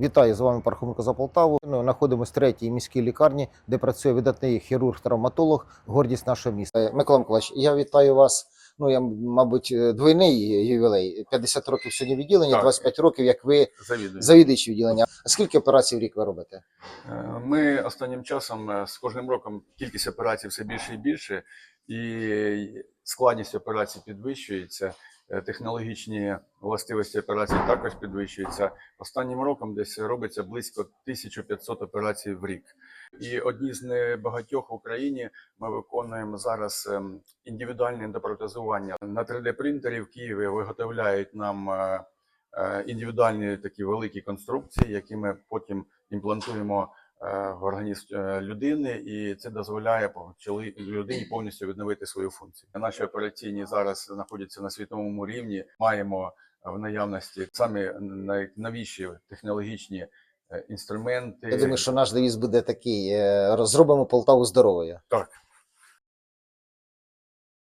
Вітаю з вами Пархоменко за Полтаву. Ми знаходимося в третій міській лікарні, де працює видатний хірург-травматолог, гордість нашого міста. Е, Микола Миколаївич, я вітаю вас. Ну я мабуть е, двойний ювілей. 50 років сьогодні відділення, Так. 25 років, як ви Завідую. завідуючий відділення. А скільки операцій в рік ви робите? Е, Ми останнім часом з кожним роком кількість операцій все більше і більше, і складність операцій підвищується. Е, Технологічні властивості операцій також підвищуються. Останнім роком десь робиться близько 1500 операцій в рік. І одні з небагатьох в Україні ми виконуємо зараз ем, індивідуальне ендопротезування. На 3D-принтері в Києві виготовляють нам е, е, індивідуальні такі великі конструкції, які ми потім імплантуємо в організм е, людини, і це дозволяє людині повністю відновити свою функцію. Наші операційні зараз знаходяться на світовому рівні. Маємо в наявності самі найновіші технологічні е, інструменти. Я думаю, що наш девіз буде такий: розробимо Полтаву здоровою. Так,